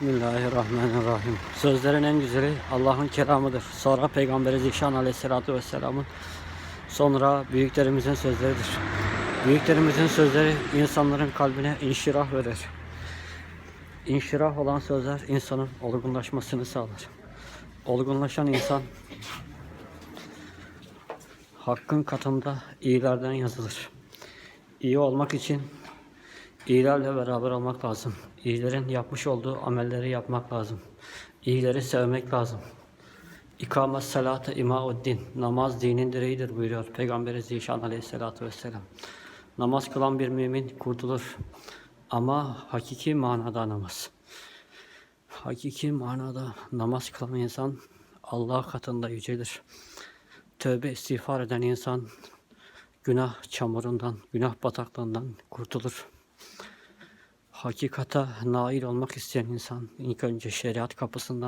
Bismillahirrahmanirrahim. Sözlerin en güzeli Allah'ın kelamıdır. Sonra Peygamberi Zişan Aleyhisselatü Vesselam'ın sonra büyüklerimizin sözleridir. Büyüklerimizin sözleri insanların kalbine inşirah verir. İnşirah olan sözler insanın olgunlaşmasını sağlar. Olgunlaşan insan hakkın katında iyilerden yazılır. İyi olmak için İyilerle beraber olmak lazım. İyilerin yapmış olduğu amelleri yapmak lazım. İyileri sevmek lazım. İkamet salatı imauddin. Namaz dinin direğidir buyuruyor Peygamberi Zişan aleyhissalatü vesselam. Namaz kılan bir mümin kurtulur. Ama hakiki manada namaz. Hakiki manada namaz kılan insan Allah katında yücelir. Tövbe istiğfar eden insan günah çamurundan, günah bataklığından kurtulur. Hakikata nail olmak isteyen insan ilk önce şeriat kapısından